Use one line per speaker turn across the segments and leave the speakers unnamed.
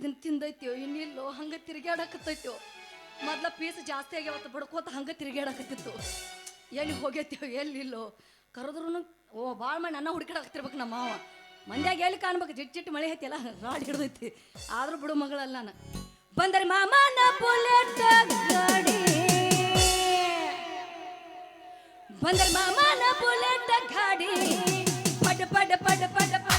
ಇದನ್ನ ತಿಂದೈತ್ಯೋ, ಇನ್ನಿಲ್ಲೋ, ಹಂಗ ತಿರುಗಾಡಕತ್ತೈತ್ಯೋ ಮೊದ್ಲ ಪೀಸ್ ಜಾಸ್ತಿ ಆಗ್ಯಾವತ್ತ ಬಡ್ಕೋತ ಹಂಗ ತಿರುಗಾಡಕತ್ತಿತ್ತು ಎಲ್ಲಿ ಹೋಗೈತ್ಯೋ ಎಲ್ಲಿಲ್ಲೋ. ಕರೆದ್ರು ಓ ಭಾಳ ಮಾಡಿ ನನ್ನ ಹುಡುಕಾಡಕತ್ತಿರ್ಬೇಕು ನಮ್ಮ ಮಾವ. ಮಂದ್ಯಾಗ ಎಲ್ಲಿ ಕಾಣ್ಬೇಕು? ಜಿಟ್ ಜಿಟ್ ಮಳೆ ಐತಿಯಲ್ಲ ರಾಡ್ ಹಿಡ್ದೈತಿ. ಆದ್ರೂ ಬಿಡು ಮಗಳಲ್ಲ ನಾನು. ಬಂದರೆ ಮಾಮನ ಬುಲೆಟ್ ಗಾಡಿ. ಬಂದರೆ ಮಾಮನ ಬುಲೆಟ್ ಗಾಡಿ. ಪಡ ಪಡ ಪಡ ಪಡ.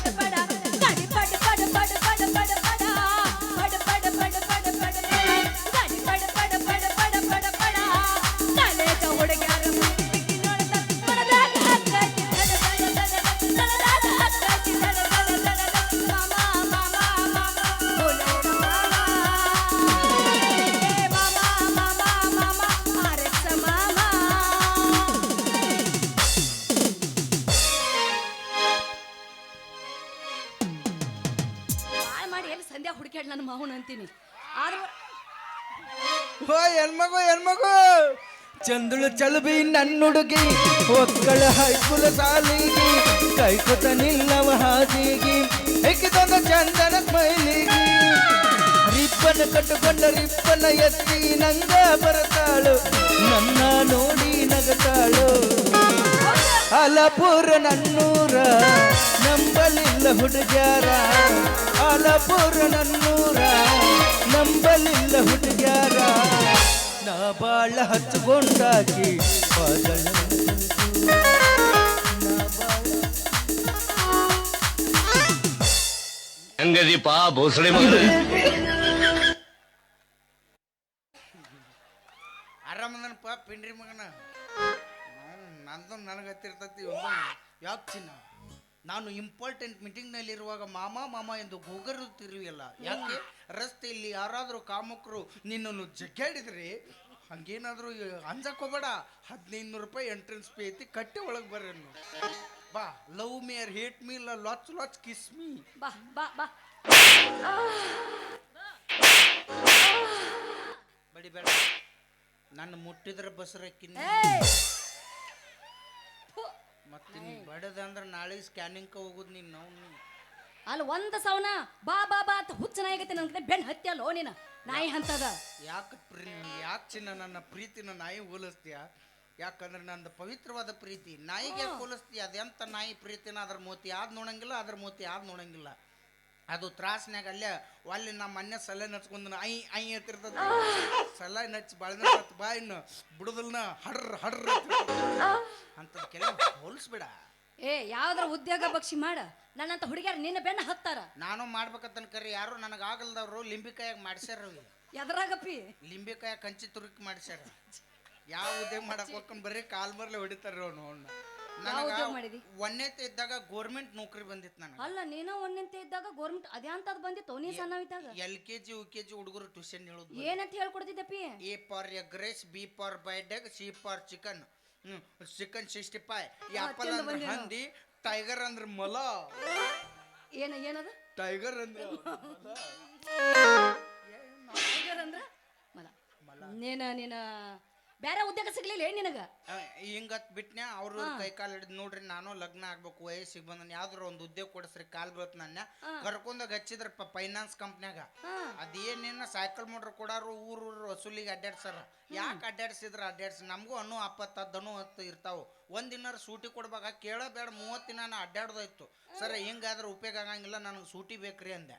ಚಂದುಳು ಚಲುಬಿ ನನ್ನುಡುಗಿ, ಒಕ್ಕಳ ಹೈಕುಲ ಸಾಲಿಗಿ, ಕೈಕುತ ನಿಲ್ಲವ ಹಾದಿಗಿ ಹೆಕ್ಕಿದೊಂದು ಚಂದನ ಸ್ಮೈಲಿಗಿ. ರಿಪ್ಪನ ಕಟ್ಟುಕೊಂಡ ರಿಪ್ಪನ ಎತ್ತಿ ನಂಗ ಬರತಾಳು, ನನ್ನ ನೋಡಿ ನಗತಾಳು. ಅಲಪುರ ನನ್ನೂರ, ನಂಬಲಿಲ್ಲ ಹುಡುಗ್ಯಾರ. ಅಲಪುರ ನನ್ನೂರ, ನಂಬಲಿಲ್ಲ ಹುಡುಗ್ಯಾರ. ನಾ ಬಾಳ ಹಚ್ಕೊಂಡಾಕಿ ಪಾದಳ
ಹೆಂಗದೀಪ ಭೋಸಳೆ ಮಗನೇ
ಆರಾಮದನಪ್ಪ ಪಿಂಡ್ರಿ ಮಗನ ನಾವು ನಂದು ನನಗೆ ಹತ್ತಿರ್ತತಿ ಯಾಕೆ ಚಿನ್ನ ನಾನು ಇಂಪಾರ್ಟೆಂಟ್ ಮೀಟಿಂಗ್ನಲ್ಲಿರುವಾಗ ಮಾಮ ಮಾಮ ಎಂದು ಗೋಗರುತ್ತಿರುವಲ್ಲ ಯಾಕೆ? ರಸ್ತೆಯಲ್ಲಿ ಯಾರಾದರೂ ಕಾಮಕರು ನಿನ್ನನ್ನು ಜಗ್ಗಾಡಿದ್ರೆ ಹಂಗೇನಾದರೂ ಅಂಜಕೋಬೇಡ ಹದಿನೈದು ನೂರು ರೂಪಾಯಿ ಎಂಟ್ರೆನ್ಸ್ ಪೇ ಐತಿ ಕಟ್ಟೆ ಒಳಗೆ ಬರ್ರಿ ಬಾ love me or hate me ಇಲ್ಲ ಲಾಚ್ ಲಾಚ್ ಕಿಸ್ ಮೀ
ಬಾ ಬಾ ಬಾ.
ಬಡಿಬೇಡ. ನನ್ನ ಮುಟ್ಟಿದ್ರೆ!
ಥು.
ಮತ್ತೆ ನೀನ್. ಬಡದ ಅಂದ್ರೆ ನಾಳೆ ಸ್ಕ್ಯಾನಿಂಗ್ ಹೋಗುದು ನೀನು ನಾವು
ಅಲ್ಲಿ ಒಂದ್ ಸವನ ಬಾ ಬಾ ಬಾ ಅಂತ ಹುಚ್ಚ ನಾಯಿಗತಿ ನನ್ನ ಕಡೆ ಬೆನ್ ಹತ್ತಿಯಲ್ಲೋ ನೀನ? ನಾಯಿ ಹಂತದ.
ಯಾಕೆ ಪ್ರೀ ಯಾಕೆ ಚಿನ್ನ ನನ್ನ ಪ್ರೀತಿನ ನಾಯಿ ಹೋಲಿಸ್ತೀಯ? ಯಾಕಂದ್ರೆ ನಂದು ಪವಿತ್ರವಾದ ಪ್ರೀತಿ. ನಾಯಿಗೆ ಹೋಲಿಸ್ತೀಯ ಅದೆಂತ ನಾಯಿ ಪ್ರೀತಿನ? ಅದ್ರ ಮೋತಿ ಆದ್ ನೋಡಂಗಿಲ್ಲ ಅದ್ರ ಮೋತಿ ಆದ್ ನೋಡಂಗಿಲ್ಲ. ಅದು ತ್ರಾಸ್ನ್ಯಾಗ ಅಲ್ಲೇ ಅಲ್ಲಿ ನಮ್ಮ ಮನೆ ಸಲ ನಚ್ಕೊಂಡು ಐ ಐ ಎತ್ತಿರ್ತದ ಸಲ ನಚ್ಚಿ ಬಳದ ಬಾ ಇನ್ನು ಬಿಡುದಲ್ನ ಹಡ್ರ ಹಡ್ರ ಕೆಲ ಹೋಲಿಸ್ಬೇಡ.
ಏ ಯಾವ್ದ್ರ ಉದ್ಯೋಗ ಬಕ್ಷಿ ಮಾಡ. ನನ್ನಂತ ಹುಡುಗಿಯರು ನಿನ್ನ ಬೆನ್ನ ಹತ್ತಾರ.
ನಾನು ಮಾಡ್ಬೇಕಂತ ಕರಿ ಯಾರು ನನಗೆ ಆಗಲ್ದವ್ರು ಲಿಂಬಿಕಾಯಾಗ ಮಾಡ್ಸ್ಯಾರ.
ಎದ್ರಾಗಪ್ಪಿ.
ಲಿಂಬಿಕಾಯ ಕಂಚಿ ತುರುಕಿ ಮಾಡ್ಸ್ಯಾರ. ಯಾವ ಉದ್ಯೋಗ ಮಾಡಕ್ ಹೋಗ್ಕೊಂಡ್ ಬರೀ ಕಾಲ್ ಮರ್ಲೆ ಹೊಡಿತಾರ ಅವನು.
ಯಾವ ಉದ್ಯೋಗ ಮಾಡಿದಿ?
ಒಂದೇತೆ ಇದ್ದಾಗ ಗೋರ್ಮೆಂಟ್ ನೌಕರಿ ಬಂದಿತ್ತು ನನಗೆ.
ಅಲ್ಲ ನೀನು ಒಂದಂತೆ ಇದ್ದಾಗ ಗೌರ್ಮೆಂಟ್ ಅದೇ ಅಂತದ್ ಬಂದಿತ್ತು? ನೀ ಸಣ್ಣವಿದ್ದಾಗ
L K G U K G ಹುಡುಗರು ಟ್ಯೂಷನ್ ಹೇಳೋದು
ಏನಂತ ಹೇಳ್ಕೊಡ್ತಿದ್ದಪ್ಪಿ
A for egg rice B for ಬೈಡಗ್ C for chicken chicken sixty five apple
ತಿಂದು
ಅಂದ್ರೆ. ಹಂದಿ ಟೈಗರ್ ಅಂದ್ರೆ ಮೊಲ.
ಏನ ಏನದ?
ಟೈಗರ್ ಅಂದ್ರೆ
ಟೈಗರ್ ಅಂದ್ರ ಮಲ. ನೀನ ನೀನ ಬೇರೆ ಉದ್ಯೋಗ ಸಿಗ್ಲಿಲ್ಲ ಏನ್ ನಿನಗ?
ಹಿಂಗತ್ ಬಿಟ್ನ್ಯಾ ಅವ್ರು ಕೈ ಕಾಲು ಹಿಡಿದು ನೋಡ್ರಿ ನಾನು ಲಗ್ನ ಆಗ್ಬೇಕು ವಯಸ್ಸಿಗೆ ಬಂದ ಯಾವ್ದ್ರ ಒಂದು ಉದ್ಯೋಗ ಕೊಡಸ್ರಿ ಕಾಲ್ ಬೀಳತ್ ನನ್ನ. ಕರ್ಕೊಂಡಾಗ ಹಚ್ಚಿದ್ರಪ್ಪ ಫೈನಾನ್ಸ್ ಕಂಪ್ನ್ಯಾಗ. ಅದೇನೇನ ಸೈಕಲ್ ಮೋಟ್ರ್ ಕೊಡಾರು ಊರು ಊರು ವಸೂಲಿಗೆ ಅಡ್ಡಾಡ್ಸಾರ ಯಾಕೆ ಅಡ್ಡಾಡ್ಸಿದ್ರ ಅಡ್ಡಾಡ್ಸಿ ನಮಗೂ ಅನ್ನು ಅಪ್ಪತ್ತ ದನು ಹತ್ತು ಇರ್ತಾವು. ಒಂದಿನಾರ ಸೂಟಿ ಕೊಡ್ಬೇಕಾ ಕೇಳಬೇಡ ಮೂವತ್ತು ದಿನ ನಾ ಅಡ್ಡಾಡ್ದೋಯ್ತು. ಸರ್ ಹಿಂಗಾದ್ರೆ ಉಪಯೋಗ ಆಗಂಗಿಲ್ಲ ನನಗೆ ಸೂಟಿ ಬೇಕ್ರಿ ಅಂದೆ.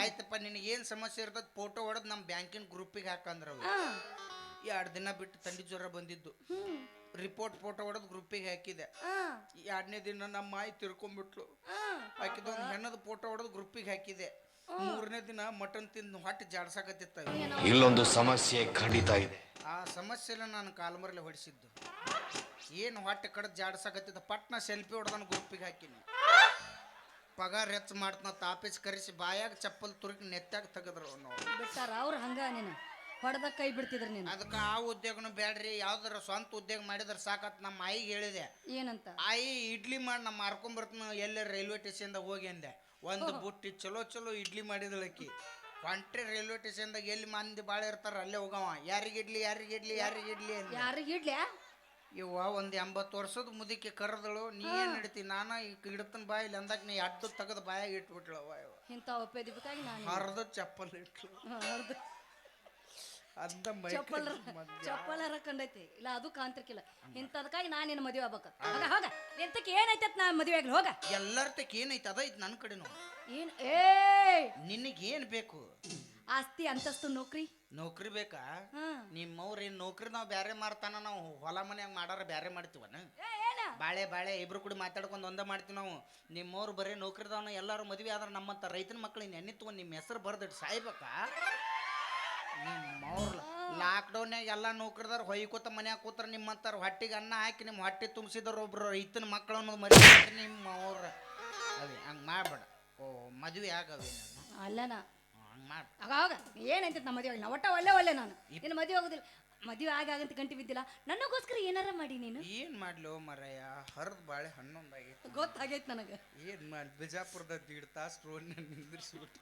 ಆಯ್ತಪ್ಪ ನಿನಗೆ ಏನು ಸಮಸ್ಯೆ ಇರ್ತದೆ ಫೋಟೋ ಹೊಡೆದು ನಮ್ಮ ಬ್ಯಾಂಕಿನ ಗ್ರೂಪಿಗೆ ಹಾಕಂದ್ರೆ ಎರಡು ದಿನ ಬಿಟ್ಟು ತಂಡಿ ಜ್ವರ ಬಂದಿದ್ದು. ರಿಪೋರ್ಟ್ ಫೋಟೋ ಹೊಡೆದು ಗ್ರೂಪಿಗೆ ಹಾಕಿದೆ. ಎರಡನೇ ದಿನ ನಮ್ಮ ಮಾಯಿ ತಿರ್ಕೊಂಡ್ಬಿಟ್ಲು
ಹಾಕಿದ
ಒಂದು ಹೆಣ್ಣದ ಫೋಟೋ ಹೊಡೆದು ಗ್ರೂಪಿಗೆ ಹಾಕಿದೆ. ಮೂರನೇ ದಿನ ಮಟನ್ ತಿಂದು ಹೊಟ್ಟೆ ಜಾಡ್ಸಾಕತ್ತಿತ್ತ
ಇಲ್ಲೊಂದು ಸಮಸ್ಯೆ ಖಂಡಿತ ಇದೆ.
ಆ ಸಮಸ್ಯೆನ ನಾನು ಕಾಲ್ಮರಲ್ಲಿ ಹೊಡಿಸಿದ್ದು. ಏನು ಹೊಟ್ಟೆ ಕಡೆ ಜಾಡ್ಸಾಕತ್ತಿದ್ದ ಪಟ್ನ ಸೆಲ್ಫಿ ಹೊಡೆದನು ಗ್ರೂಪಿಗೆ ಹಾಕಿನಿ. ಪಗಾರ ಹೆಚ್ಚು ಮಾಡ್ತನ ತಾಪೀಸ್ ಕರೆಸಿ ಬಾಯಾಗ ಚಪ್ಪಲ್ ತುರುಕಿ ನೆತ್ತಾಗ ತೆಗೆದ್ರು ಅವ್ನು.
ಬಿಟ್ಟಾರ ಅವ್ರ ಹಂಗ ನೀನು ಹೊಡೆದ ಕೈ ಬಿಡ್ತಿದ್ರ ನೀನು.
ಅದಕ್ಕೆ ಆ ಉದ್ಯೋಗನು ಬೇಡ್ರಿ ಯಾವ್ದಾರ ಸ್ವಂತ ಉದ್ಯೋಗ ಮಾಡಿದ್ರ ಸಾಕತ್ ನಮ್ಮ ಆಯಿಗೆ ಹೇಳಿದೆ.
ಏನಂತ?
ಆಯಿ ಇಡ್ಲಿ ಮಾಡಿ ನಮ್ಮ ಮಾರ್ಕೊಂಬರ್ತೀನಿ ಎಲ್ಲೇ ರೈಲ್ವೆ ಸ್ಟೇಷನ್ದಾಗ ಹೋಗಿ ಅಂದೆ. ಒಂದು ಬುಟ್ಟಿ ಚಲೋ ಚಲೋ ಇಡ್ಲಿ ಮಾಡಿದಳಕಿ ಹೊಂಟ್ರಿ ರೈಲ್ವೆ ಸ್ಟೇಷನ್ದಾಗ ಎಲ್ಲಿ ಮಂದಿ ಭಾಳ ಇರ್ತಾರ ಅಲ್ಲೇ ಹೋಗವ. ಯಾರಿಗ ಇಡ್ಲಿ ಯಾರಿಗೆ ಇಡ್ಲಿ ಯಾರಿಗೆ ಇಡ್ಲಿ ಅಂತ
ಯಾರಿಗೆ ಇಡ್ಲ್ಯಾ
ಇವ ಒಂದು ಎಂಬತ್ತು ವರ್ಷದ ಮುದುಕಿ ಕರೆದಳು ನೀ ಏನು ನಾನು ನಾನ ಈಗ ಬಾಯಿ ಇಲ್ಲಿ ಅಂದಾಗ ನೀ ಅಡ್ಡು ತೆಗೆದು ಬಾಯಾಗಿ ಇಟ್ಬಿಟ್ಳವ ಇವ
ಇಂಥ ದಿಬ್ಬಕ್ಕಾಗಿ ನಾನು
ಹರಿದ ಚಪ್ಪಲ್ ಇಟ್ಲು. ಅಂದ ಮೈ
ಚಪ್ಪಲ್ ಚಪ್ಪಲ್ ಹರಕಂಡೈತಿ ಇಲ್ಲ ಅದು ಕಾಂತಿರ್ಕಿಲ್ಲ ಇಂಥದಕ್ಕಾಗಿ ನಾನು ನಿನ್ನ ಮದುವೆ ಆಗ್ಬೇಕ. ಹೋಗ ಹೋಗ ಎಂತಕ್ಕೆ ಏನೈತೆ ನಾ ಮದುವೆ ಆಗ್ಲಿ ಹೋಗ.
ಎಲ್ಲರ್ತಕ್ಕೆ ತಕ್ಕ ಏನೈತೆ? ಅದ ಐತಿ ನನ್ನ ಕಡೆನು.
ಏನ್ ಏ
ನಿನಗೇನು ಬೇಕು?
ಆಸ್ತಿ ಅಂತಸ್ತು ನೌಕರಿ?
ನೌಕರಿ ಬೇಕಾ?
ನಿಮ್ಮವ್ರೇನ್
ನಿಮ್ಮವ್ರ ಏನ್ ನೌಕರಿ ನಾವು ಬ್ಯಾರೆ ಮಾಡ್ತಾನ? ನಾವು ಹೊಲ ಮನ್ಯಾಗ ಮಾಡಾರ ಬ್ಯಾರೆ ಮಾಡ್ತೀವನ?
ಏ, ಏನ?
ಬಾಳೆ ಬಾಳೆ ಇಬ್ರು ಕೂಡ ಮಾತಾಡ್ಕೊಂಡು ಒಂದ ಮಾಡ್ತೀವಿ ನಾವು. ನಿಮ್ಮವ್ರು ಬರೀ ನೌಕರಿದವನ ಎಲ್ಲಾರು ಮದ್ವಿ ಆದ್ರ ನಮ್ಮಂತ ರೈತನ ಮಕ್ಳು ಎಣ್ಣೆ ತಗೊಂಡ್ ನಿಮ್ಮ ಹೆಸರು ಬರ್ದಿಟ್ಟು ಸಾಯ್ಬೇಕಾ? ಲಾಕ್ಡೌನ್ಯಾಗ ಎಲ್ಲ ನೌಕರದಾರ ಹೊಯ್ಕೋತ ಮನ್ಯಾಗ ಕೂತ್ರ ನಿಮ್ಮಂತಾರ ಹೊಟ್ಟಿಗೆ ಅನ್ನ ಹಾಕಿ ನಿಮ್ಮ ಹೊಟ್ಟೆ ತುಂಬಿಸಿದಾರ ಒಬ್ರು ರೈತನ ಮಕ್ಕಳು ಅನ್ನೋದು ಮರಿ ನಿಮ್ಮ ಅವ್ರ ಅದೇ ಹಂಗೆ ಮಾಡ್ಬೇಡ. ಓ ಮದುವೆ ಆಗವೆ
ಅಲ್ಲನಾ
ಹಂಗೆ ಮಾಡ
ಆಗ ಏನಂತ ನಮ್ಮ ಮದುವೆ? ನಾ ಒಟ್ಟ ಒಳ್ಳೆ ಒಳ್ಳೆ ನಾನು. ನಿನ್ನ ಮದುವೆ ಆಗೋದಿಲ್ಲ. ಮದುವೆ ಆಗಂತ ಗಂಟಿ ಬಿದ್ದಿಲ್ಲ. ನನಗೋಸ್ಕರ ಏನಾರ ಮಾಡಿ ನೀನು?
ಏನು ಮಾಡ್ಲೋ ಮರಯ್ಯ ಹರಿದ ಬಾಳೆ ಹನ್ನೊಂದಾಗೈತೆ.
ಗೊತ್ತಾಗೈತೆ ನನಗೆ.
ಏನ್ ಮಾಡಿ ಬಿಜಾಪುರದ ದೀಡ್ ತಾಸು ರೋಡ್ನ ನಿಂದಿರ್ಸ್ಬಿಟ್ಟು.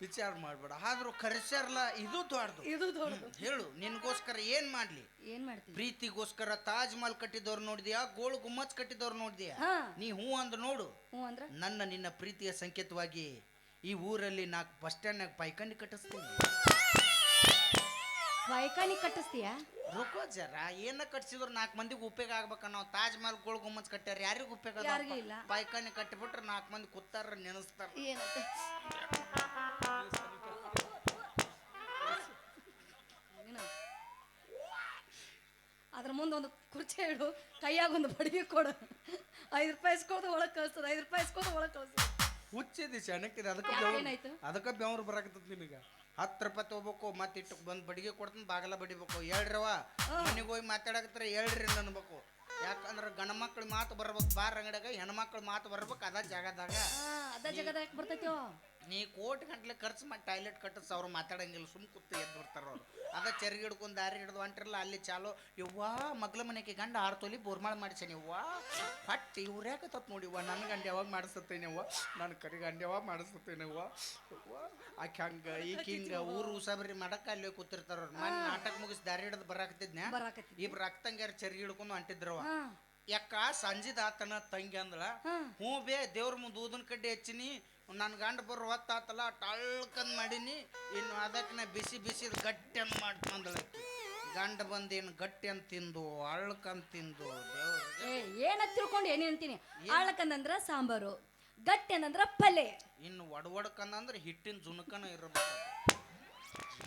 ವಿಚಾರ ಮಾಡ್ಬೇಡ. ಆದ್ರೂ ಕರೆಸ್ಯಾರಲ್ಲ ಇದು ದೊಡ್ಡದು.
ಇದು ದೊಡ್ಡದು.
ಹೇಳು ನಿನ್ಗೋಸ್ಕರ ಏನ್ ಮಾಡ್ಲಿ?
ಏನ್ ಮಾಡ್ತೀವಿ
ಪ್ರೀತಿಗೋಸ್ಕರ ತಾಜ್ ಮಹಲ್ ಕಟ್ಟಿದವ್ರು ನೋಡಿದ್ಯಾ ಗೋಳು ಗುಮ್ಮಚ್ ಕಟ್ಟಿದವ್ರು ನೋಡಿದ್ಯಾ?
ಹಾ.
ನೀ ಹೂ ಅಂದ್ರೆ ನೋಡು.
ಹ್ಞೂ ಅಂದ್ರ?
ನನ್ನ ನಿನ್ನ ಪ್ರೀತಿಯ ಸಂಕೇತವಾಗಿ ಈ ಊರಲ್ಲಿ ನಾಲ್ಕು ಬಸ್ ಸ್ಟ್ಯಾಂಡ್ನಾಗ ಪೈಕಂಡಿ ಕಟ್ಟಿಸ್ತೀನಿ.
ವೈಕಾನಿ ಕಟ್ಟಿಸ್ತೀಯಾ?
ರುಕೋ ಜರ ಏನ ಕಟ್ಸಿದ್ರು ನಾಲ್ಕು ಮಂದಿಗೆ ಉಪಯೋಗ ಆಗ್ಬೇಕ ನಾವು? ತಾಜ್ ಮಹಲ್ ಗೋಳು ಗುಮ್ಮಚ್ ಕಟ್ಟ್ಯಾರ ಯಾರಿಗೂ ಉಪಯೋಗ?
ಯಾರಿಗೂ ಇಲ್ಲ.
ಪೈಕಾನಿ ಕಟ್ಟಿಬಿಟ್ರೆ ನಾಲ್ಕು ಮಂದಿ ಕೂತಾರ ನೆನೆಸ್ತಾರ.
ಏನಂತೆ? ಏನ? ಅದ್ರ ಮುಂದೆ ಒಂದು ಕುರ್ಚಿ ಇಡು ಕೈಯಾಗ ಒಂದು ಬಡಿಗೆ ಕೊಡು. ಐದು ರೂಪಾಯಿ ಇಸ್ಕೊಳ್ದು ಒಳಗೆ ಕಳ್ಸೋದು ಐದು ರೂಪಾಯಿ ಇಸ್ಕೊಳ್ದು ಒಳಗೆ ಕಳ್ಸ
ಹುಚ್ಚಿದಿ ಚೆನ್ನಕ್ಕಿದೆ ಅದಕ್ಕೆ ಬೆವ್ರು
ಏನಾಯ್ತು?
ಅದಕ್ಕೆ ಬೆವ್ರು ಬರಾಕತ್ತದ ನಿಮಗೆ ಹತ್ತು ರೂಪಾಯಿ ತೊಗೋಬೇಕು ಮತ್ತೆ ಇಟ್ಟು ಬಂದು ಬಡಿಗೆ ಕೊಡ್ತೀನಿ ಬಾಗಲ ಬಡಿಬೇಕು. ಹೇಳ್ರವ ಮನೆಗೆ ಹೋಗಿ ಮಾತಾಡಕತ್ತಾರೆ ಹೇಳ್ರಿ ಅನ್ಬೇಕು. ಯಾಕಂದ್ರೆ ಗಂಡ ಮಕ್ಳು ಮಾತು ಬರ್ಬೇಕು ಬಾರ್ ಅಂಗಡಿಯಾಗ ಹೆಣ್ಮಕ್ಳು ಮಾತು ಬರ್ಬೇಕು ಅದ ಜಾಗದಾಗ.
ಅದ ಜಾಗದಾಗ ಬರ್ತೈತೋ.
ನೀ ಕೋಟಿ ಗಂಟ್ಲೆ ಖರ್ಚು ಮಾಡಿ ಟಾಯ್ಲೆಟ್ ಕಟ್ಟಿಸ್ ಅವ್ರು ಮಾತಾಡಂಗಿಲ್ಲ ಸುಮ್ ಕೂತು ಎದ್ದು ಬರ್ತಾರ ಅವ್ರು. ಅದ ಚೆರ್ಗಿ ಹಿಡ್ಕೊಂಡು ದಾರಿ ಹಿಡ್ದು ಹೊಂಟಿರಲ್ಲ ಅಲ್ಲಿ ಚಾಲೋ. ಯವ್ವಾ ಮಗ್ಲ ಮನೆಗೆ ಗಂಡ ಆರು ತೊಲಿ ಬೋರ್ಮಾಳ ಮಾಡಿಸೇನೆ ಯವ್ವಾ? ಹೊಟ್ಟೆ ಇವ್ರು ಯಾಕತ್ತತ್ ನೋಡಿವ್ವ ನನ್ನ ಗಂಡ ಯಾವಾಗ ಮಾಡಿಸ್ತೇನೆವ್ವ ನನ್ನ ಕರಿ ಗಂಡ ಯಾವಾಗ ಮಾಡಿಸ್ತೇನೆ ಅವ್ವ ಆಕೆ ಹಂಗ ಈಕೆ ಹಿಂಗ ಊರು ಉಸಾಬರಿ ಮಾಡಕ್ಕ ಅಲ್ಲಿ ಕೂತಿರ್ತಾರ ಅವ್ರು. ಮನೆ ನಾಟಕ ಮುಗಿಸಿ ದಾರಿ ಹಿಡ್ದು ಬರಾಕತ್ತಿದ್ನ
ಬರಾಕತ್ತಿ
ಇಬ್ರು ರಕ್ತಂಗ್ಯಾರ ಚರ್ಗಿ ಹಿಡ್ಕೊಂಡು ಹೊಂಟಿದ್ರವ ಯಾಕ ಸಂಜಿದ ಆತನ ತಂಗಿ ಅಂದಳ
ಹಾ.
ಹ್ಞೂ ಬೇ ದೇವ್ರ ಮುಂದೆ ಊದನ್ ಕಡ್ಡಿ ಹಚ್ಚಿನಿ ನನ್ನ ಗಂಡ ಬರೋ ಹೊತ್ತಾತಲ್ಲ ಟಳ್ಕಂದ್ ಮಾಡೀನಿ ಇನ್ನು ಅದಕ್ಕೆ ಬಿಸಿ ಬಿಸಿ ಗಟ್ಟಿ ಅಂತ ಮಾಡ್ಕೊಂಡಳ ಗಂಡ ಬಂದೇನು ಗಟ್ಟಿ ಅಂತ ತಿಂದು ಅಳ್ಕಂದ್ ತಿಂದು
ಏನ ತಿಳ್ಕೊಂಡು ಏನೇ ಅಂತೀನಿ? ಅಳ್ಕಂದ್ರ ಸಾಂಬಾರು ಗಟ್ಟಿ ಅಂದ್ರ ಪಲ್ಯ.
ಇನ್ನು ಒಡವಡ್ಕಂದ್ರೆ ಹಿಟ್ಟಿನ ಜುನಕನ ಇರಬೇಕು.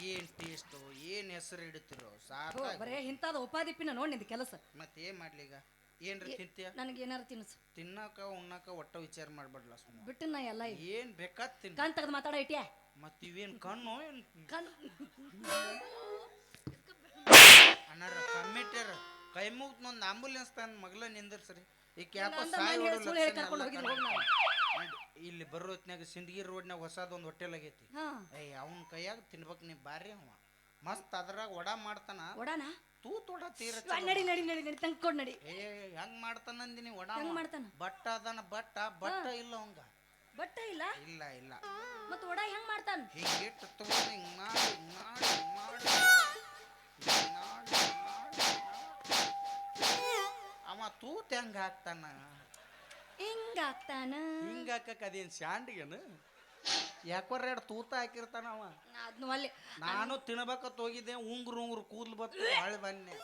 ಏನ್ ಟೇಸ್ಟು ಏನು ಹೆಸರು ಇಡ್ತಿರೋ
ಥು,
ಸಾಕು
ಬರೇ ಇಂಥದ್ದು ಉಪಾಧಿಪಿನ ನೋಡಿ ನಿಂದು ಕೆಲಸ.
ಮತ್ತೆ ಏನ್ ಮಾಡ್ಲಿ ಈಗ? ಏನ್ರಿ ತಿಂತೀಯ?
ನನಗೆ ಏನಾರ ತಿನ್ಸು
ತಿನ್ನಕ ಉಣ್ಣಾಕ ಒಟ್ಟ ವಿಚಾರ ಮಾಡ್ಬೇಡಲ್ಲ ಸುಮ್ಮ
ಬಿಟ್ಟು ನಾ ಎಲ್ಲ
ಏನ್ ಬೇಕಾದ್ ತಿನ್
ಕಣ್ ತೆಗೆದು ಮಾತಾಡ ಇಟ್ಯಾ?
ಮತ್ ಇವೇನ್ ಕಣ್ಣು ಏನ್?
ಕಣ್
ಅಣ್ಣಾರ ಕಮ್ಮಿಟ್ಯಾರ. ಕೈ ಮುಗ್ದು ಒಂದು ಆಂಬುಲೆನ್ಸ್ ತನ್ ಮಗ್ಲ ನಿಂದಿರ್ಸ್ರಿ. ಈಗ ಯಾಕೋ ಸಾಯ್ ಹೊಡೋ ಲಕ್ಷಣ. ಇಲ್ಲಿ ಬರೋ ಹೊತ್ನ್ಯಾಗ ಸಿಂದಗಿ ರೋಡ್ನ್ಯಾಗ ಹೊಸದೊಂದು ಹೋಟೆಲ್ ಆಗೈತಿ.
ಹಾ.
ಏಯ್ ಅವನ ಕೈಯಾಗ ತಿನ್ಬೇಕು ನೀ ಬಾರಿ ಅವ. ಮಸ್ತ್ ಅದ್ರಾಗ ವಡಾ ಮಾಡ್ತಾನ.
ಒಡಾನ
ತೀರ
ವಾ, ನಡಿ ನಡಿ ನಡಿ ನಡಿ ನಡಿ.
ಏ ಹೆಂಗ್ ಮಾಡ್ತಾನ ಅಂದಿನಿ ವಡ
ಹೆಂಗ್ ಮಾಡ್ತಾನ?
ಬಟ್ಟ ಅದಾನ ಬಟ್ಟ ಬಟ್ಟ ಇಲ್ಲ ಅವಂಗ.
ಬಟ್ಟ ಇಲ್ಲ?
ಇಲ್ಲ ಇಲ್ಲ.
ಮತ್ ಒಡ ಹೆಂಗ್ ಮಾಡ್ತಾನ?
ಹಿಂಗಿಟ್ಟು ತಗೊಂಡು ಹಿಂಗ್ ಮಾಡಿ ಹಿಂಗ್ ಮಾಡಿ ಹಿಂಗ್ ಮಾಡಿ ಹಿಂಗ್ ಮಾಡಿ, ಹಿಂಗ್ ಮಾಡಿ, ಹಿಂಗ್ ಮಾಡಿ. ಅವ ತೂತ್ ಹೆಂಗ ಹಾಕ್ತಾನ.
ಹಿಂಗ ಆಗ್ತಾನ
ಹಿಂಗ ಹಾಕಕ್ ಅದೇನ್ ಶಾಂಡಿಗೇನು? ಯಾಕೋರ್ ಎರಡು ತೂತ ಹಾಕಿರ್ತಾನ ಅವ.
ಅದ್ನು ಅಲ್ಲಿ
ನಾನು ತಿನ್ಬೇಕತ್ ಹೋಗಿದ್ದೆ ಉಂಗ್ರು ಉಂಗ್ರು ಕೂದ್ಲು ಬತ್ತು ಹೊಳೆ ಬನ್ನಿ.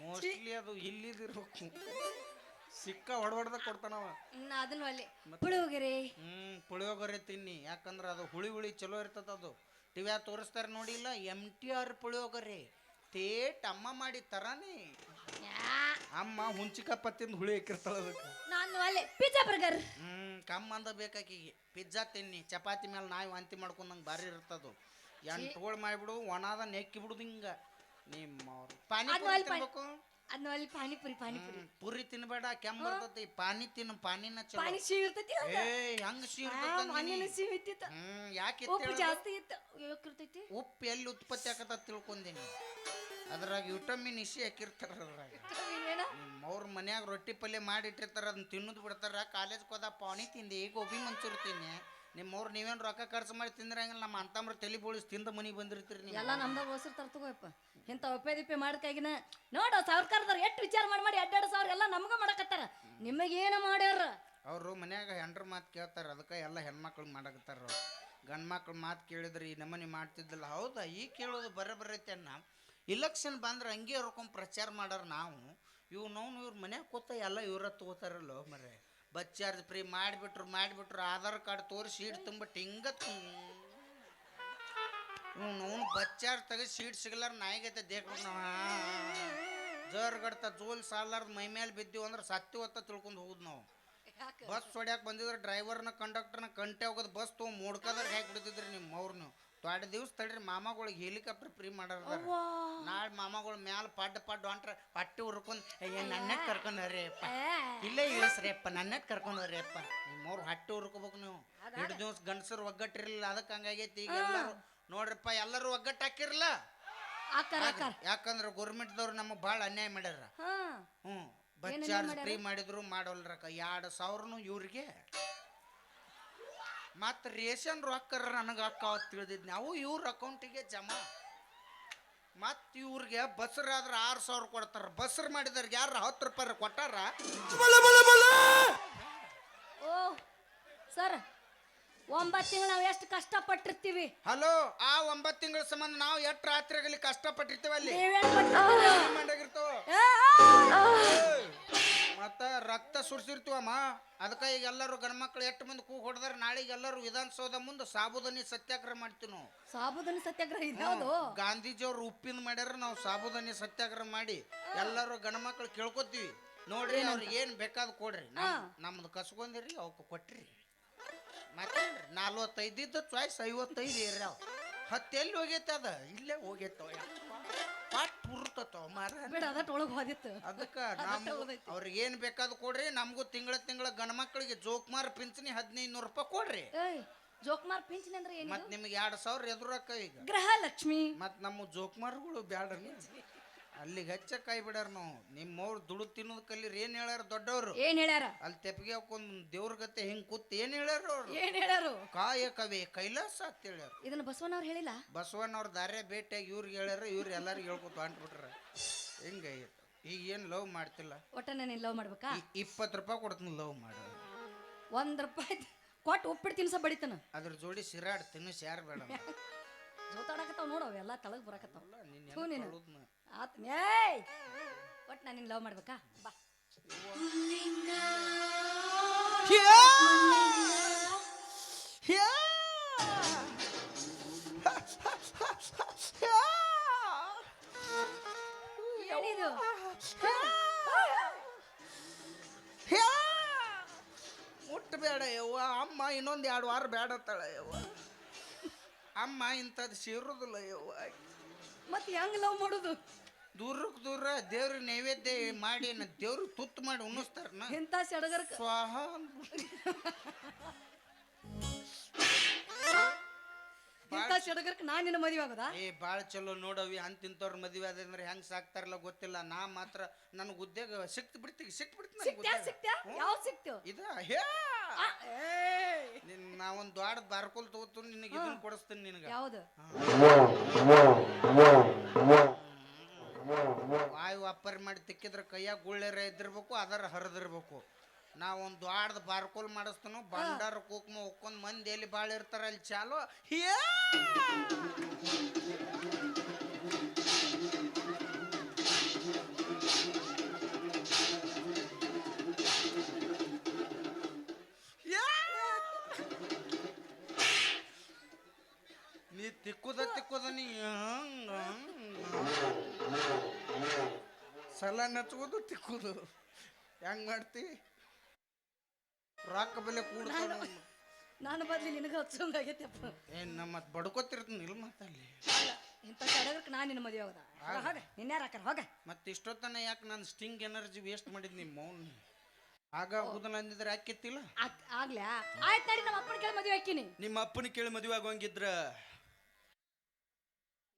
ಮೋಸ್ಟ್ಲಿ ಅದು ಇಲ್ಲಿದಿರ್ಬೇಕು. ಸಿಕ್ಕ ಹೊಡ್ಬಡ್ದ ಕೊಡ್ತಾನವ
ನಾ ಅದನ್ನು ಅಲ್ಲಿ ಪುಳಿಯೋಗರೆ.
ಹ್ಮ್ ಪುಳಿಯೋಗರೆ ತಿನ್ನಿ. ಯಾಕಂದ್ರೆ ಅದು ಹುಳಿ ಹುಳಿ ಚಲೋ ಇರ್ತದ ಅದು. ಟಿವ್ಯಾಗ ತೋರಿಸ್ತಾರೆ ನೋಡಿಲ್ಲ ಎಂ ಟಿ ಆರ್ ಪುಳಿಯೋಗರೆ. ತೇಟ್ ಅಮ್ಮ ಮಾಡಿ ತರಾನೇ. ಅಮ್ಮ ಹುಂಚಿಕಪ್ಪ ತಿಂದು ಹುಳಿ ಹಾಕಿರ್ತಾಳ ಅದಕ್ಕೆ.
ನಾನು ಅಲ್ಲಿ ಪಿಜ್ಜಾ ಬರ್ಗರ್
ಹ್ಮ್ ಕಮ್ಮ ಅಂದ ಬೇಕಾಕಿಗೆ ಪಿಜ್ಜಾ ತಿನ್ನಿ. ಚಪಾತಿ ಮೇಲೆ ನಾಯಿ ವಾಂತಿ ಮಾಡ್ಕೊಂಡಂಗೆ ಭಾರಿ ಇರ್ತದು. ಎಂಟುಗಳು ಮಾಡಿಬಿಡು ಒಣದ ನೆಕ್ಕಿ ಬಿಡುದು ಹಿಂಗ. ನಿಮ್ಮ ಪಾನಿಪುರಿ
ಅದು
ಪುರಿ
ಅಲ್ಲಿ ಪಾನಿ-
ತಿನ್ಬೇಕು?
ಅದನ್ನು ಅಲ್ಲಿ ಪಾನಿಪುರಿ ಪಾನಿಪುರಿ.
ಹ್ಮ್, ಪುರಿ ತಿನ್ಬೇಡ ಕೆಮ್ಮ ಬರ್ತೈತಿ ಪಾನಿ ತಿನ್ನು ಪಾನಿನ ಚಲೋ.
ಪಾನಿ ಸಿಹಿ ಇರ್ತೈತಿ
ಏ ಹೆಂಗ್
ಮನೇಲಿ
ಸೀರ್ತದ
ಸಿಹಿ ಇತ್ತಿತ್ತ.
ಹ್ಮ್ ಯಾಕೆ
ಉಪ್ಪು ಜಾಸ್ತಿ ಇತ್ತು. ಯಾಕೆ ಇರ್ತೈತಿ.
ಉಪ್ಪು ಎಲ್ಲಿ ಉತ್ಪತ್ತಿ ಆಗತ್ತ ತಿಳ್ಕೊಂಡೀನಿ. ಅದ್ರಾಗ ವಿಟಮಿನ್ ಇಸಿ ಹಾಕಿರ್ತಾರ ಅದ್ರಾಗ. ನಿಮ್ಮ ಅವ್ರ ಮನ್ಯಾಗ ರೊಟ್ಟಿ ಪಲ್ಯ ಮಾಡಿ ಇಟ್ಟಿರ್ತಾರ ಅದನ್ನ ತಿನ್ನುದು ಬಿಡ್ತಾರ ಕಾಲೇಜ್ಗೆ ಹೋದ ಪಾವನಿ ತಿಂದಿ ಗೋಬಿ ಮಂಚೂರಿ ತಿನ್ನಿ. ನಿಮ್ಮವ್ರು ನೀವೇನು ರೊಕ್ಕ ಖರ್ಚು ಮಾಡಿ ತಿಂದ್ರಂಗಿಲ್ಲ ನಮ್ಮ ಅಂತಮ್ರ ತಲೆ ಬೋಳಿಸಿ ತಿಂದ ಮನೆಗೆ ಬಂದಿರ್ತೀರಿ ನೀವು.
ಎಲ್ಲ ನಮ್ದ ಹೋಸರು ತರ್ತಗೋಯಪ್ಪ ಇಂಥ ಒಪ್ಪೆ ದಿಪ್ಪೆ ಮಾಡ್ಕಾಗಿನ ನೋಡ ಸರ್ಕಾರದವ್ರು ಎಷ್ಟು ವಿಚಾರ ಮಾಡಿ ಮಾಡಿ ಅಡ್ಡಾಡ ಸಾವಿರ ಎಲ್ಲ ನಮಗೂ ಮಾಡಕತ್ತಾರ. ನಿಮಗೇನು ಮಾಡ್ಯಾರ?
ಅವರು ಮನ್ಯಾಗ ಹೆಂಡ್ರ ಮಾತು ಕೇಳ್ತಾರೆ ಅದಕ್ಕೆ ಎಲ್ಲ ಹೆಣ್ಮಕ್ಳು ಮಾಡಕತ್ತಾರ ಗಂಡ್ಮಕ್ಳು ಗಂಡು ಮಕ್ಳು ಮಾತು ಕೇಳಿದ್ರೆ ಈ ನಮನಿ ಮಾಡ್ತಿದ್ದಿಲ್ಲ. ಹೌದಾ? ಈಗ ಕೇಳೋದು ಬರ ಬರೈತೆ ಅನ್ನ. ಇಲೆಕ್ಷನ್ ಬಂದ್ರೆ ಹಂಗೆ ಇರ್ಕೊಂಡು ಪ್ರಚಾರ ಮಾಡಾರ ನಾವು. ಇವು ನಾವು ಇವ್ರ ಮನ್ಯಾಗ ಕೂತ ಎಲ್ಲ ಇವ್ರ ತಗೋತಾರಲ್ಲೋ ಮರೆ ಬಸ್ ಚಾರ್ಜ್ ಫ್ರೀ ಮಾಡಿಬಿಟ್ರು ಮಾಡಿಬಿಟ್ರು ಆಧಾರ್ ಕಾರ್ಡ್ ತೋರಿಸಿ ಸೀಟ್ ತುಂಬಿಟ್ಟು ಹಿಂಗ ಇವ್ ಬಸ್ ಚಾರ್ಜ್ ತೆಗೆದು ಸೀಟ್ ಸಿಗಲಾರ ನಾಯಿಗೈತೆ ದೇಖ್ಬೇಕು ನಾವು ಜರ್ ಗಡ್ತ ಜೋಲ್ ಸಾಲಾರ್ದ ಮೈ ಮೇಲೆ ಬಿದ್ದೀವಿ ಅಂದ್ರೆ ಸತ್ತಿ ಹೊತ್ತ ತಿಳ್ಕೊಂಡು ಹೋಗುದು ನಾವು. ಬಸ್ ಹೊಡ್ಯಾಕ ಬಂದಿದ್ರೆ ಡ್ರೈವರ್ನ ಕಂಡಕ್ಟರ್ನ ಕಂಟೆ ಹೋಗೋದು ಬಸ್ ತೊಗೊಂಡು ಮೂಡ್ಕೋದ್ರೆ ಹಾಕಿ ಬಿಡ್ತಿದ್ರಿ ನಿಮ್ಮ ಅವ್ರು ನೀವು ತೊಡೆ ದಿವ್ಸ ತಡ್ರಿ ಮಾಮಗಳಿಗೆ ಹೆಲಿಕಾಪ್ಟರ್ ಫ್ರೀ ಮಾಡಾರ ನಾಳೆ ಮಾಮಗಳು ಮ್ಯಾಲ ಪಡ್ ಪಡ್ ಹೊಂಟ್ರ ಪಟ್ಟಿ ಹುರ್ಕೊಂಡ್ ಅಯ್ಯ ನನ್ನ ಕರ್ಕೊಂಡ್ರಿ ಅಪ್ಪ ಇಲ್ಲೇ ಇಳಿಸ್ರಿ ಅಪ್ಪ ನನ್ನ ಕರ್ಕೊಂಡ್ರಿ ಅಪ್ಪ ನಿಮ್ಮವ್ರು ಹಟ್ಟಿ ಹುರ್ಕೋಬೇಕು ನೀವು. ಎರಡು ದಿವ್ಸ ಗಂಡಸರು ಒಗ್ಗಟ್ಟಿರಲಿಲ್ಲ ಅದಕ್ಕೆ ಹಂಗಾಗೈತಿ. ಈಗ ಎಲ್ಲರೂ ನೋಡ್ರಪ್ಪ ಎಲ್ಲರೂ ಒಗ್ಗಟ್ಟು ಹಾಕಿರಲ್ಲ ಯಾಕಂದ್ರೆ ಗೌರ್ಮೆಂಟ್ದವ್ರು ನಮಗೆ ಭಾಳ ಅನ್ಯಾಯ ಮಾಡ್ಯಾರ. ಹ್ಞೂ ಬಸ್ ಚಾರ್ಜ್ ಫ್ರೀ ಮಾಡಿದ್ರು ಮಾಡೋಲ್ರಕ್ಕ. ಎರಡು ಸಾವಿರನು ಇವ್ರಿಗೆ. ಮತ್ತು ರೇಷನ್ ರೊಕ್ಕರ ನನಗೆ ಅಕ್ಕಾವ ತಿಳಿದಿದ್ನಿ. ನಾವು ಇವ್ರ ಅಕೌಂಟಿಗೆ ಜಮಾ. ಮತ್ತು ಇವ್ರಿಗೆ ಬಸ್ರಾದ್ರೆ ಆರು ಸಾವಿರ ಕೊಡ್ತಾರ. ಬಸ್ರು ಮಾಡಿದವ್ರಿಗೆ ಯಾರು ಹತ್ತು ರೂಪಾಯಿ ಕೊಟ್ಟಾರ?
ಓ ಸರ್ ಒಂಬತ್ತು ತಿಂಗಳು ನಾವು ಎಷ್ಟು ಕಷ್ಟಪಟ್ಟಿರ್ತೀವಿ.
ಹಲೋ ಆ ಒಂಬತ್ತು ತಿಂಗಳ ಸಂಬಂಧ ನಾವು ಎಷ್ಟು ರಾತ್ರಿಯಾಗಲಿ ಕಷ್ಟಪಟ್ಟಿರ್ತೀವಿ ಅಲ್ಲಿ
ನೀವೇನ್ ಆ!
ಮತ್ತ ರಕ್ತ ಸುರಿಸಿರ್ತೀವಮ್ಮ ಅದಕ್ಕೆ ಈಗ ಎಲ್ಲರೂ ಗಂಡ್ಮಕ್ಳು ಎಷ್ಟು ಮುಂದೆ ಕೂಗ್ ಹೊಡೆದ್ರೆ ನಾಳೆಗೆ ಎಲ್ಲರೂ ವಿಧಾನಸೌಧ ಮುಂದೆ ಸಾಬುದಾನಿ ಸತ್ಯಾಗ್ರಹ ಮಾಡ್ತೀವಿ ನಾವು.
ಸಾಬುದಾನಿ ಸತ್ಯಾಗ್ರಹ ಇದ್ಯಾವುದು?
ಗಾಂಧೀಜಿಯವ್ರು ಉಪ್ಪಿನ ಮಾಡ್ಯಾರ ನಾವು ಸಾಬುದಾನಿ ಸತ್ಯಾಗ್ರಹ ಮಾಡಿ ಎಲ್ಲರೂ ಗಂಡ್ಮಕ್ಳು ಕೇಳ್ಕೊತೀವಿ. ನೋಡ್ರಿ ಅವ್ರಿಗೆ ಏನು ಬೇಕಾದ್ ಕೊಡ್ರಿ. ನಮ್- ನಮ್ದು ಕಸ್ಕೊಂಡಿರಿ ಅವಕ್ಕೆ ಕೊಟ್ರಿ. ಮತ್ತೆ ನಲ್ವತ್ತೈದಿದ್ದು ಚಾಯ್ಸ್ ಐವತ್ತೈದು ಇರ್ರಿ ಹತ್ತು ಹತ್ತೆಲ್ಲಿ ಹೋಗೈತೆ ಅದ? ಇಲ್ಲೇ ಹೋಗೈತವ ಪಾಟ್ ಹುರ್ತತವ ಮಾರ
ಬಿಡ ಅದಟ್ ಒಳಗ್ ಹೋದಿತ್ತು.
ಅದಕ್ಕೆ ಅವ್ರಿಗೆ ಏನ್ ಬೇಕಾದ್ ಕೊಡ್ರಿ ನಮಗೂ ತಿಂಗಳ ತಿಂಗಳ ಗಂಡ್ಮಕ್ಳಿಗೆ ಜೋಕ್ಮಾರ್ ಪಿಂಚಣಿ ಹದಿನೈದು ನೂರು ರೂಪಾಯಿ ಕೊಡ್ರಿ.
ಏಯ್ ಜೋಕ್ಮಾರ್ ಪಿಂಚಣಿ ಅಂದ್ರೆ
ಮತ್ ನಿಮ್ಗೆ ಎರಡು ಸಾವಿರ ಎದುರಕ್ಕ ಈಗ.
ಗೃಹಲಕ್ಷ್ಮಿ.
ಮತ್ ನಮ್ಮ ಜೋಕ್ಮಾರ್ಗಳು ಬ್ಯಾಡ್ರಿ. ಅಲ್ಲಿಗೆ ಹೆಚ್ಚ ಕೈ ಬಿಡಾರ ನಾವು. ನಿಮ್ಮವ್ರು ದುಡ್ಡು ತಿನ್ನೋದ್ ಕಲೀರಿ ಏನ್ ಹೇಳ್ಯಾರ ದೊಡ್ಡವ್ರು?
ಏನ್ ಹೇಳ್ಯಾರ?
ಅಲ್ಲಿ ತೆಪ್ಪಿಗೆ ಹಾಕೊಂಡ್ ದೇವ್ರ ಗತೆ ಹಿಂಗ್ ಕೂತ್ ಏನ್ ಹೇಳ್ಯಾರ ಅವ್ರು?
ಏನ್ ಹೇಳ್ಯಾರು?
ಕಾಯ ಕವಿ ಕೈಲಾಸ ಅಂತ ಹೇಳ್ಯಾರ.
ಇದನ್ನ ಬಸವನವ್ರು ಹೇಳಿಲ್ಲ?
ಬಸವಣ್ಣವ್ರ ದಾರ್ಯ ಭೇಟಿಯಾಗಿ ಇವ್ರಿಗೆ ಹೇಳ್ಯಾರ ಇವ್ರು ಎಲ್ಲಾರು ಹೇಳ್ಕೊತ ಅಂಟ್ಬಿಟ್ರ. ಹಿಂಗಾಗಿತ್ತು ಈಗ ಏನ್ ಲವ್ ಮಾಡ್ತಿಲ್ಲ?
ಒಟ್ಟ ನಾನು ಲವ್ ಮಾಡ್ಬೇಕಾ?
ಇಪ್ಪತ್ತು ರೂಪಾಯಿ ಕೊಡ್ತೀನಿ ಲವ್ ಮಾಡ.
ಒಂದ್ ರೂಪಾಯಿ ಕೊಟ್ಟು ಉಪ್ಪಿಟ್ಟು ತಿನ್ಸ ಬಡಿತಾನ.
ಅದ್ರ ಜೋಡಿ ಸಿರಾಡ್ ತಿನ್ನಿಸ್ ಯಾರು ಬೇಡ
ಜೋತಾಡಕತ್ತಾವ ನೋಡು ಎಲ್ಲಾ ತಳಗ್ ಬರಕತ್ತಾವ.
ನಿನ್ನ
ಥೂ ನೀನು.
ಕಳುದ್ನ.
ಆತ್ ಏಯ್! ಒಟ್ ನಾನು ನಿನ್ ಲವ್ ಮಾಡ್ಬೇಕಾ? ಬಾ. ಏನಿದು?
ಮುಟ್ಟಬೇಡ ಯವ್ವ ಅಮ್ಮ ಇನ್ನೊಂದು ಎರಡು ವಾರ ಬೇಡತ್ತಾಳ ಯವ್ವ ಅಮ್ಮ ಇಂಥದ್ದು ಸೇರುದಿಲ್ಲ ಯವ್ವ
ಮತ್ತೆ ಹೆಂಗ್ ಲವ್ ಮಾಡುದು?
ದೂರಕ್ಕೆ ದೂರ ದೇವ್ರ ನೈವೇದ್ಯ ಮಾಡಿ ದೇವ್ರು ದೇವ್ರಿಗೆ ತುತ್ತು ಮಾಡಿ ಉಣಿಸ್ತಾರನ
ಎಂತ ಸಡಗರ
ಸ್ವಾಹ ಅಂದ್ಬಿಟ್ಟು.
ಇಂತ ಸಡಗರಕ ನಾನ್ ನಿನ್ನ ಮದುವೆ ಆಗೋದಾ?
ಏ ಭಾಳ ಚಲೋ ನೋಡವಿ ಅಂತಿಂತವ್ರ ಮದುವೆ ಅದಂದ್ರೆ ಹೆಂಗ್ ಸಾಕ್ತಾರಲ್ಲ ಗೊತ್ತಿಲ್ಲ. ನಾ ಮಾತ್ರ ನನಗೆ ಉದ್ಯೋಗ ಸಿಕ್ತು ಬಿಡ್ತೀವಿ ಸಿಕ್ತು ಬಿಡ್ತೀನಿ
ಸಿಕ್ತ್ಯಾ ಸಿಕ್ತ್ಯಾ? ಯಾವ ಸಿಕ್ತು?
ಇದ ಹೇ. ನಿನ್ ನಾವೊಂದು ದೊಡ್ಡ ಬಾರ್ಕೋಲ್ ತಗೋತೀನಿ ನಿನಗೆ ಇದನ್ನ ಕೊಡಿಸ್ತೀನಿ ನಿನಗೆ.
ಯಾವ್ದು?
ವಾಯು ಅಪ್ಪರ್ ಮಾಡಿ ತಿಕ್ಕಿದ್ರೆ ಕೈಯಾಗ ಗುಳ್ಳೆರ ಇದ್ದಿರ್ಬೇಕು, ಅದರ ಹರಿದಿರ್ಬೇಕು. ನಾವು ಒಂದು ದೊಡ್ಡ ಬಾರ್ಕೋಲ್ ಮಾಡಿಸ್ತಾನು ಬಂಡಾರ ಕುಕ್ಮ ಉಕ್ಕೊಂಡ್ ಮಂದಿ ಎಲ್ಲಿ ಭಾಳ ಇರ್ತಾರ ಅಲ್ಲಿ ಚಾಲು. ಹೇ ನೀ ತಿಕ್ಕುದ ತಿಕ್ಕುದ ನೀ ಹಂಗ ಸಲ ನಚ್ಕೋದು ತಿಕ್ಕುದು. ಹೆಂಗ್ ಮಾಡ್ತಿ? ರಾಕ ಬೆಲೆ ಕೂಡ
ನಾನು ಬದ್ಲಿ ನಿನಗ ಹಚ್ಚಂಗಾಗೈತೆಪ್ಪ
ಏನ್ ನಮ್ಮ ಬಡ್ಕೋತಿರ್ತೀನಿ ಇಲ್ಲ
ಮತ್ತಲ್ಲಿ ಇಂಥ ಸಡಗರಕ ನಾನು ನಿನ್ನ ಮದುವೆ ಹೋದ ಹೋಗ ನಿನ್ನ ಹಾಕಾರ ಹೋಗ.
ಮತ್ತೆ ಇಷ್ಟೊತ್ತನ ಯಾಕೆ ನಾನು ಸ್ಟಿಂಗ್ ಎನರ್ಜಿ ವೇಸ್ಟ್ ಮಾಡಿದ್ ನಿಮ್ಮ ಮೌನ್ ಆಗ ಹೋದನ ಅಂದಿದ್ರೆ
ಆಕಿತ್ತಿಲ್ಲ? ಆಗ್ಲಾ? ಆಯ್ತು ನಡಿ ನಮ್ಮ ಅಪ್ಪನ ಕೇಳಿ ಮದುವೆ ಹಾಕಿನಿ.
ನಿಮ್ಮ ಅಪ್ಪನ ಕೇಳಿ ಮದುವೆ ಆಗೋಂಗಿದ್ರ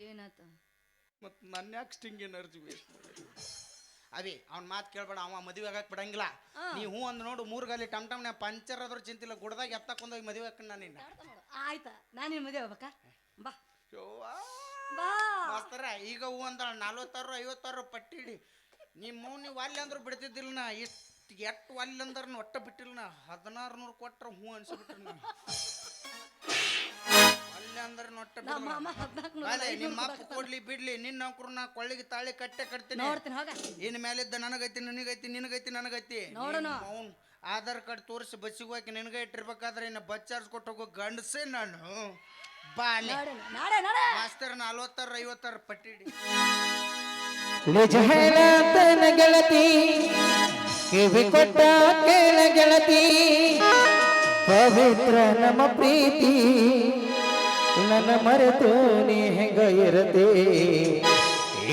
ಏನಾತ
ಮತ್ತು ನನ್ನ ಯಾಕೆ ಸ್ಟಿಂಗ್ ಎನರ್ಜಿ ವೇಸ್ಟ್ ಮಾಡಿ ಅವಿ ಅವ್ನ ಮಾತು ಕೇಳ್ಬೇಡ ಅವ ಮದುವೆ ಆಗಕ್ಕೆ ಬಿಡಂಗಿಲ್ಲ. ನೀ ಹೂ ಅಂದ್ ನೋಡು ಮೂರು ಗಾಲಿ ಟಮ್ ನಾ ಪಂಚರ್ ಆದ್ರೂ ಚಿಂತಿಲ್ಲ ಗುಡ್ದಾಗ ಎತ್ತಕೊಂಡೋಗಿ ಮದುವೆ ಹಾಕಣ್ಣ ನಿನ್ನ.
ಆಯ್ತಾ? ನಾನು ನಿನ್ನ ಮದುವೆ ಆಗ್ಬೇಕಾ? ಬಾ.
ಯವ್ವಾ.
ಬಾ.
ಮಾಸ್ತರ ಈಗ ಹೂ ಅಂದ ನಲ್ವತ್ತಾರು ಐವತ್ತಾರು ಪಟ್ಟಿ ಹಿಡಿ ನಿಮ್ಮ ನೀವು ಅಲ್ಲಿ ಅಂದ್ರು ಬಿಡ್ತಿದ್ದಿಲ್ಲ ನಾ. ಇಷ್ಟು ಎಟ್ಟು ಅಲ್ಲಿ ಅಂದ್ರೆ ಒಟ್ಟ ಬಿಟ್ಟಿಲ್ಲ ನಾ. ಹದಿನಾರು ನೂರು ಕೊಟ್ರ ಹ್ಞೂ ಅನ್ಸ್ಬಿಟ್ರಿ ನಾ. ಅಲ್ಲಿ ಅಂದ್ರೆ ನೋಟ
ನಮ್ಮ
ಬಿಡಲ್ಲ.
ಮಾಮ ಹದ್ನಾಲ್ಕು ನೂರ
ಅದೇ ನಿಮ್ಮ ಅಪ್ಪ ಕೊಡ್ಲಿ ಬಿಡ್ಲಿ ನಿನ್ನ ನೌಕರು ನಾ ಕೊಳ್ಳಿಗೆ ತಾಳಿ ಕಟ್ಟೆ ಕಟ್ತೀನಿ.
ನೋಡ್ತೀನಿ ಹೋಗ.
ಇನ್ ಮೇಲಿದ್ದ ನನಗೈತಿ ನಿನಗೈತಿ ನಿನಗೈತಿ ನನಗೈತಿ.
ನೋಡೋಣ.
ಅವ್ನು ಆಧಾರ್ ಕಾರ್ಡ್ ತೋರಿಸಿ ಬಸ್ಸಿಗೆ ಹೋಗಿ ನಿನಗೆ ಇಟ್ಟಿರ್ಬೇಕಾದ್ರೆ ಇನ್ನು ಬಸ್ ಚಾರ್ಜ್ ಕೊಟ್ಟು ಹೋಗೋ ಗಂಡಸೆ ನಾನು. ಬಾಲೆ
ನೋಡೋಣ ನಾಳೆ ನಾಳೆ
ಮಾಸ್ತರ್ ನಲ್ವತ್ತಾರ ಐವತ್ತಾರ ಪಟ್ಟಿಡಿ.
ಗೆಳತಿ ಕಿವಿ ಕೊಟ್ಟ ಕೇಳ ಗೆಳತಿ ಪವಿತ್ರ ನಮ್ಮ ಪ್ರೀತಿ. ನನ್ನ ಮರೆತು ನೀ ಹೆಂಗ ಇರತೆ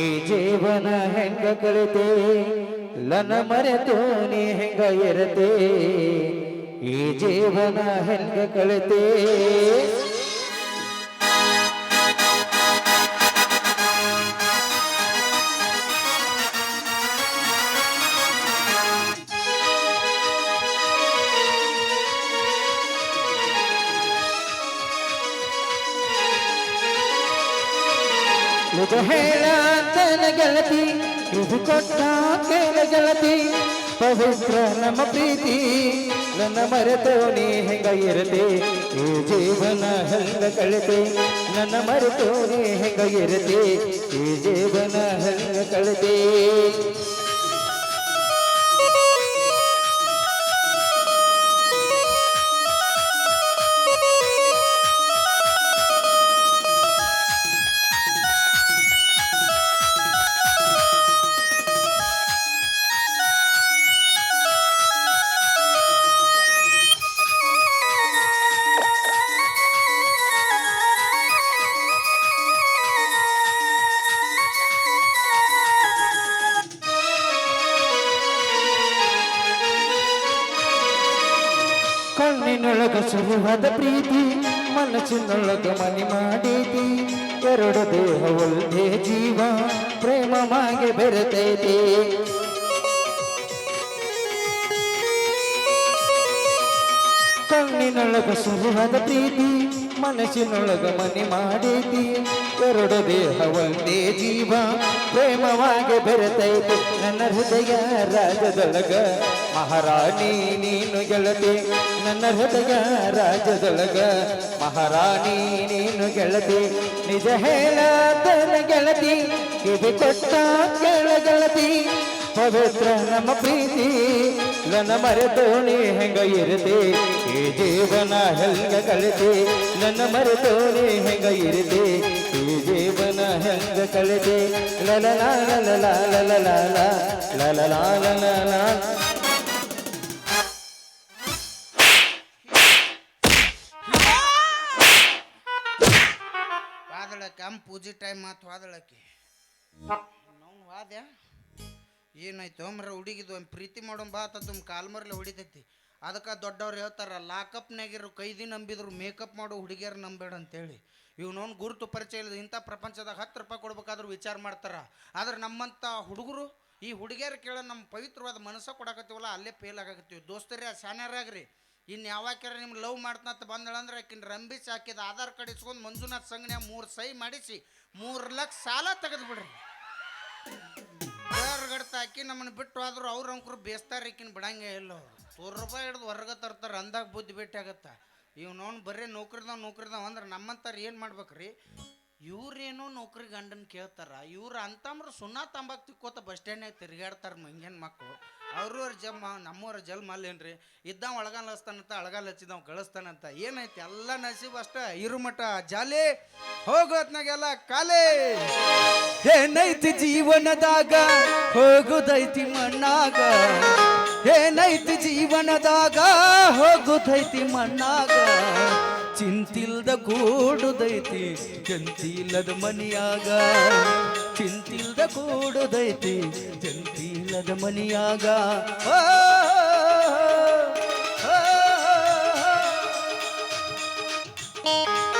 ಈ ಜೀವನ ಹೆಂಗ ಕಳಿತೆ? ನನ್ನ ಮರೆತು ನೀ ಹೆಂಗ ಇರತೆ ಈ ಜೀವನ ಹೆಂಗ ಕಳಿತೆ? ನಿಜ ಹೇಳತನ ಗೆಳತಿ, ಇದು ಕೊಟ್ಟ ಕೇಳ ಗೆಳತಿ. ಪವಿತ್ರ ನಮ್ಮ ಪ್ರೀತಿ, ನನ್ನ ಮರೆತು ನೀ ಹೆಂಗ ಇರತೆ? ಈ ಜೀವನ ಹೆಂಗ ಕಳಿತೆ, ನನ್ನ ಮರೆತು ನೀ ಹೆಂಗ ಇರತೆ? ಈ ಜೀವನ ಹೆಂಗ ಕಳಿತೆ. ಸುರುವಾದ ಪ್ರೀತಿ ಮನಸ್ಸಿನೊಳಗ ಮನಿ ಮಾಡೀತಿ ಎರಡು ದೇಹ ಒಂದೇ ಜೀವ ಪ್ರೇಮ ಮಾಗೆ ಬೆರೆತೈತಿ. ಕಣ್ಣಿನೊಳಗ ಸುರುವಾದ ಪ್ರೀತಿ ಮನಸ್ಸಿನೊಳಗ ಮನಿ ಮಾಡೇತಿ ಎರಡು ದೇಹ ಒಂದೇ ಜೀವ. ಪ್ರೇಮವಾಗಿ ಬೆರೆತೈತೆ. ನನ್ನ ಹೃದಯ ರಾಜದೊಳಗ ಮಹಾರಾಣಿ, ನೀನು ಗೆಳತಿ. ನನ್ನ ಹೃದಯ ರಾಜದೊಳಗ ಮಹಾರಾಣಿ, ನೀನು ಗೆಳತಿ. ನಿಜ ಹೇಳತನ ಗೆಳತಿ. ಗೆಳತಿ. ಪವಿತ್ರ ನಮ್ಮ ಪ್ರೀತಿ ನನ್ನ ಮರೆತೋಣಿ ಹೆಂಗ ಇರದೆ ಈ ಜೀವನ ಹೆಂಗ ಕಳಿತೆ ನನ್ನ ಮರೆತೋಣಿ ಹೆಂಗ ಇರದೆ ಈ ಜೀವನ ಹೆಂಗ ಕಳಿತೆ ಲಲ ಲಾಲ ಲಾಲ ಲಾಲ ಲಲ ಲಾಲ ಲಾಲ
ವಾದಳಕ್ಕೆ ಅಮ್ಮ ಪೂಜೆ ಟೈಮ್ ಮಾತು ವಾದಳಕ್ಕೆ ನಾವು ವಾದ್ಯ ಏನಾಯ್ತು? ಮರ ಹುಡುಗಿದು ಪ್ರೀತಿ ಮಾಡೋ ಬಾ ತುಂಬ ಕಾಲ್ಮರ್ಲೆ ಹೊಡಿತೈತಿ. ಅದಕ್ಕೆ ದೊಡ್ಡವ್ರು ಹೇಳ್ತಾರ ಲಾಕಪ್ನಾಗಿರೋ ಕೈದಿ ನಂಬಿದ್ರು, ಮೇಕಪ್ ಮಾಡೋ ಹುಡುಗಿಯರು ನಂಬೇಡ ಅಂತೇಳಿ. ಇವನೊಂದು ಗುರುತು ಪರಿಚಯ ಇಲ್ಲ ಇಂಥ ಪ್ರಪಂಚದಾಗ ಹತ್ತು ರೂಪಾಯಿ ಕೊಡ್ಬೇಕಾದ್ರೂ ವಿಚಾರ ಮಾಡ್ತಾರೆ. ಆದ್ರೆ ನಮ್ಮಂಥ ಹುಡುಗರು, ಈ ಹುಡುಗಿಯರು ಕೇಳ ನಮ್ಮ ಪವಿತ್ರವಾದ ಮನಸ್ಸ ಕೊಡಕತ್ತೀವಲ್ಲ, ಅಲ್ಲೇ ಫೇಲ್ ಆಗಕತ್ತೀವಿ. ದೋಸ್ತರೇ ಶಾನ್ಯಾರಾಗ್ರಿ ಇನ್ನು ಯಾವಾಕ್ಯಾರ ನಿಮ್ಗೆ ಲವ್ ಮಾಡ್ತಂತ ಬಂದಳಂದ್ರೆ ಆಕಿನ ರಂಬಿಸಿ ಹಾಕಿದ ಆಧಾರ್ ಕಾರ್ಡ್ ಇಸ್ಕೊಂಡು ಮಂಜುನಾಥ್ ಸಂಘನ್ಯಾಗ ಮೂರು ಸೈ ಮಾಡಿಸಿ ಮೂರು ಲಕ್ಷ ಸಾಲ ತೆಗೆದು ಬಿಡ್ರಿ ದೇವ್ರ ಗಡ್ತ ಹಾಕಿ ನಮ್ಮನ್ನ ಬಿಟ್ಟು ಆದ್ರೂ ಅವ್ರ ಅಂಕರು ಬೇಸ್ತಾರ ಈಕಿನ ಬಿಡಂಗೆ ಇಲ್ಲ ಅವ್ರು. ನೂರು ರೂಪಾಯಿ ಹಿಡ್ದು ಹೊರಗೆ ತರ್ತಾರೆ, ಅಂದಾಗ ಬುದ್ಧಿ ಭೇಟಿ ಆಗತ್ತ ನೋನ್ ಬರೀ ನೌಕರಿದಾವ್ ನೌಕರಿದಾವ್ ಅಂದ್ರೆ ನಮ್ಮಂತಾರ ಏನು ಮಾಡ್ಬೇಕ್ರಿ? ಇವ್ರೇನೋ ನೌಕರಿ ಗಂಡನ್ ಕೇಳ್ತಾರ, ಇವ್ರು ಅಂತಂದ್ರೆ ಸುಣ್ಣ ತಂಬಾಕ್ ತಿಕ್ಕೋತ ಬಸ್ ಸ್ಟ್ಯಾಂಡ್ನಾಗ ತಿರುಗಾಡ್ತಾರ ಮಂಗ್ಯನ್ ಮಕ್ಕಳು ಅವ್ರವ್ರ ಜಮ್ಮ ನಮ್ಮವ್ರ ಜಲ್ಮ ಅಲ್ಲೇನ್ರಿ? ಇದ್ದಾವ ಅಳಗಾಲ ಹಚ್ತಾನಂತ, ಅಳಗಾಲ ಹಚ್ಚಿದವ್ ಗಳಿಸ್ತಾನಂತ. ಏನೈತಿ ಎಲ್ಲ ನಸೀಬ್ ಅಷ್ಟ? ಇರುಮಠ ಜಾಲಿ? ಹೋಗೋತ್ನಾಗೆಲ್ಲ ಕಾಲೇ
ಏನೈತಿ ಜೀವನದಾಗ? ಹೋಗುದೈತಿ ಮಣ್ಣಾಗ? ಏನೈತಿ ಜೀವನದಾಗ? ಹೋಗುದೈತಿ ಮಣ್ಣಾಗ? ಚಿಂತಿಲ್ದ ಕೂಡುದೈತಿ ಜಂತಿಲ್ಲದ ಮನಿಯಾಗ. ಚಿಂತಿಲ್ದ ಕೂಡುದೈತಿ ಜಂತಿಲ್ಲದ ಮನಿಯಾಗ.